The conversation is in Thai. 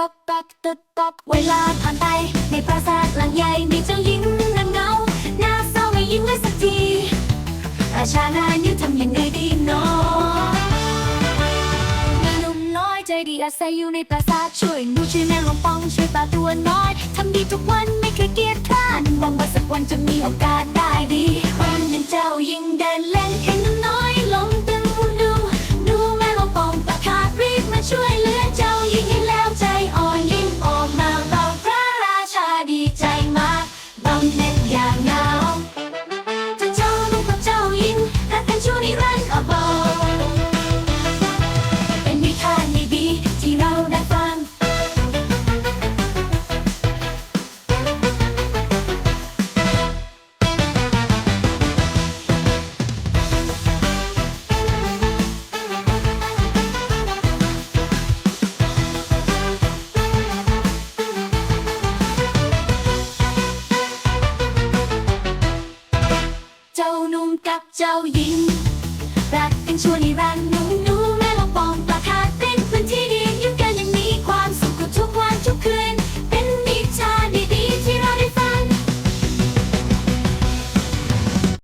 ก๊อกก๊อกตึกก๊อกเวลาผ่านไป ในปราสาทหลังใหญ่มีเจ้าหญิงนั่งเงาหน้าเศร้าไม่ยิ้มเลยสักทีราชานานิ้วทำยังไงดีเนาะหนุ่มน้อยใจดีอาศัยอยู่ในปราสาทช่วยดูชื่อแม่หลวงปองช่วยปลาตัวน้อยทำดีทุกวันไม่เคยเกียจคร้านหวังว่าสักวันจะมีโอกาสได้ดีวันเป็นเจ้าหญิงได้ำเน็ตอย่างนั้ เจ้าหนุ่มกับเจ้าหญิง รักกันชั่วนิรันดร์หนุ่ม